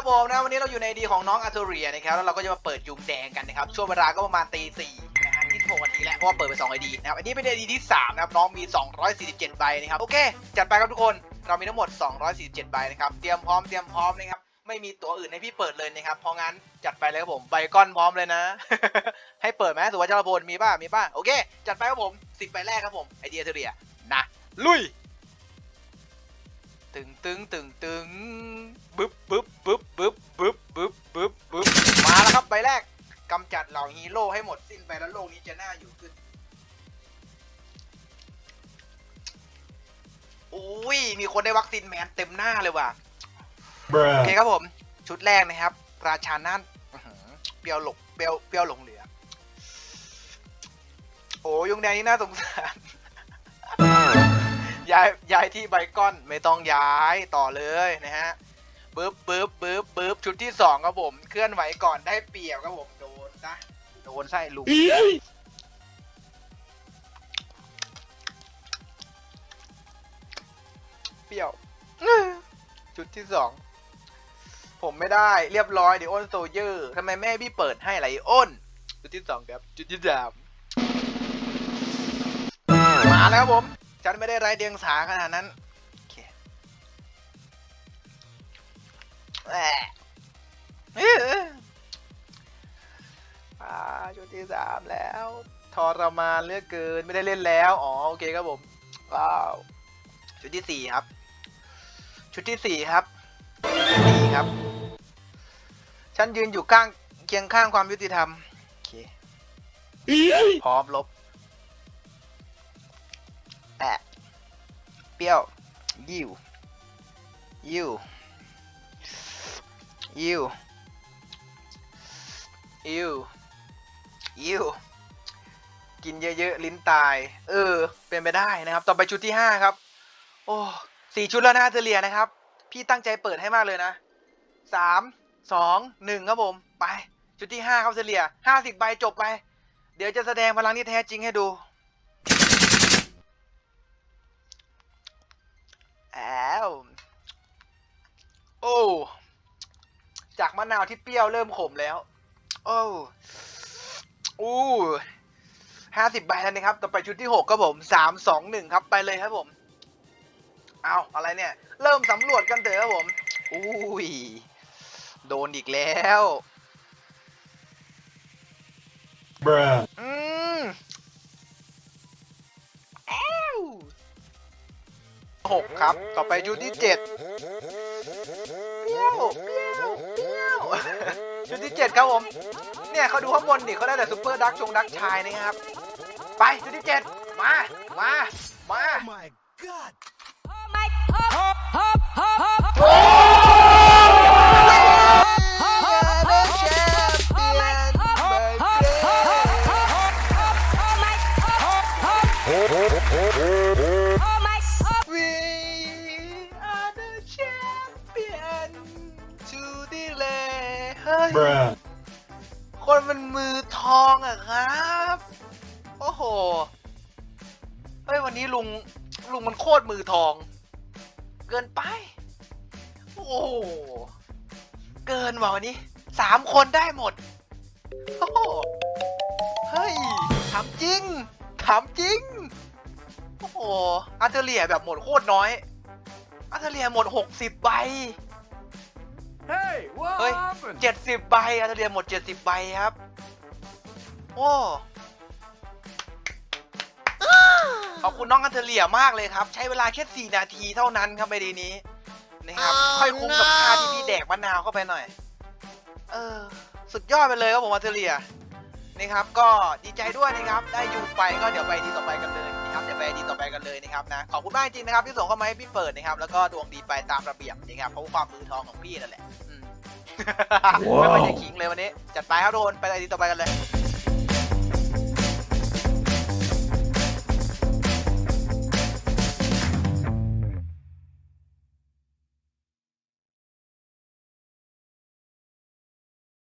ับผมนะวันนี้เราอยู่ในดีของน้องอาร์เทเรียนะครับแล้วเราก็จะมาเปิดยุงแดงกันนะครับช่วงเวลาก็ประมาณตีสี่นะฮะที่หกนาทีแล้วเพราะว่าเปิดไป2ไอดีนะครับอันนี้เป็นไอดีที่3นะครับน้องมี 247ใบนะครับโอเค จัดไปครับทุกคนเรามีทั้งหมด 247ใบนะครับเตรียมพร้อมเตรียมพร้อมนะครับไม่มีตัวอื่นให้พี่เปิดเลยนะครับเพราะงั้นจัดไปเลยครับผมใบก้อนพร้อมเลยนะ ให้เปิดไหมสุวัชรพลมีป่ะมีป่ะโอเค จัดไปครับผม10ใบแรกครับผมไอเดียเทเรียนะลุยตึงตึงตึงตึงบึ๊บบึ๊บ บึ๊บบึ๊บบึ๊บบึ๊บบึ๊บบึ๊บมาแล้วครับใบแรกกำจัดเหล่าฮีโร่ให้หมดสิ้นไปแล้วโลกนี้จะน่าอยู่ขึ้นอุ้ยมีคนได้วัคซีนแมนเต็มหน้าเลยว่ะโอ Bruh. เคครับผม ชุดแรกนะครับ ราชานั่นอื้อหือเปรี้ยวหลงเปรี้ยวเปรี้ยวหลงเหลือ โอ้ยุงแดงนี่น่าสงสารย้ายย้ายที่ไบคอนไม่ต้องย้ายต่อเลยนะฮะ ปึ๊บปึ๊บปึ๊บปึ๊บชุดที่สองครับผม เคลื่อนไหวก่อนได้เปรียบครับผม โดนซะโดนไส้ลุงเปรี้ยว ชุดที่สอง ผมไม่ได้เรียบร้อยเดี๋ยวอ้นโซเยอร์ทำไมแม่พี่เปิดให้ไรอ้นจุดที่สองครับจุดที่สามมาแล้วครับผม ฉันไม่ได้ไร้เดียงสาขนาดนั้น อ่าชุดที่สามแล้วทรมานเลือกเกินไม่ได้เล่นแล้ว อ๋อ โอเคครับผม ว้าว ชุดที่สี่ครับ ชุดที่สี่ครับสี่ครับ ฉันยืนอยู่ข้างเคียงข้างความยุติธรรม โอเค พร้อมลบแอะเปรี้ยว ยิวยิว ยิวยิวยิวกินเยอะๆ ลิ้นตาย เออ เป็นไปได้นะครับ ต่อไปชุดที่ห้าครับ โอ้สี่ชุดแล้วนะเทเลียนะครับ พี่ตั้งใจเปิดให้มากเลยนะสามสองหนึ่งครับผม ไป ชุดที่ห้าครับเฉลี่ยห้าสิบใบจบไป เดี๋ยวจะแสดงพลังที่แท้จริงให้ดู จากมะนาวที่เปรี้ยวเริ่มขมแล้ว โอ้อู้ห้าสิบใบแล้วนะครับ ต่อไปชุดที่หกครับผมสามสองหนึ่งครับไปเลยครับผม เอาอะไรเนี่ย เริ่มสำรวจกันเถอะครับผม อุ้ย โดนอีกแล้ว Bruh. อืมแอ้วหกครับ ต่อไปชุดที่เจ็ดเปรี้ยวเปรี้ยวเปรี้ยว ชุดที่เจ็ดครับผม เนี่ยเขาดูข้างบนดิเขาได้แต่ซุปเปอร์ดักชงดักชายนะครับ ไปชุดที่เจ็ดมา มา มา my god. เฮ้ย Bruh. คนมันมือทองอะครับ โอ้โห เฮ้ยวันนี้ลุงลุงมันโคตรมือทอง เกินไป โอ้โห เกินว่ะวันนี้สามคนได้หมด โอ้โห เฮ้ยถามจริงถามจริง โอ้โหอาร์เทเรียแบบหมดโคตรน้อยอาร์เทเรียหมดหกสิบใบ Hey, what เฮ้ย happened? เจ็ดสิบใบอาร์เทเรียหมดเจ็ดสิบใบครับ โอ้ขอบคุณน้องอันเทเลียมากเลยครับ ใช้เวลาแค่4นาทีเท่านั้นครับไอดีนี้นะครับ ค่อยคุ้มกับค่าที่พี่แดกมะนาวเข้าไปหน่อย เออ สุดยอดไปเลยครับผมอันเทเลียนะครับ ก็ดีใจด้วยนะครับ ได้ยูไปก็เดี๋ยวไปที่ต่อไปกันเลยนะครับเดี๋ยวไปที่ต่อไปกันเลยนะครับนะขอบคุณมากจริงนะครับที่ส่งเข้ามาให้พี่เปิดนะครับแล้วก็ดวงดีไปตามระเบียบนะครับเพราะว่าความมือทองของพี่นั่นแหละอืม ไม่ค่อยจะขิงเลยวันนี้ จัดไปครับโดนไปที่ต่อไปกันเลย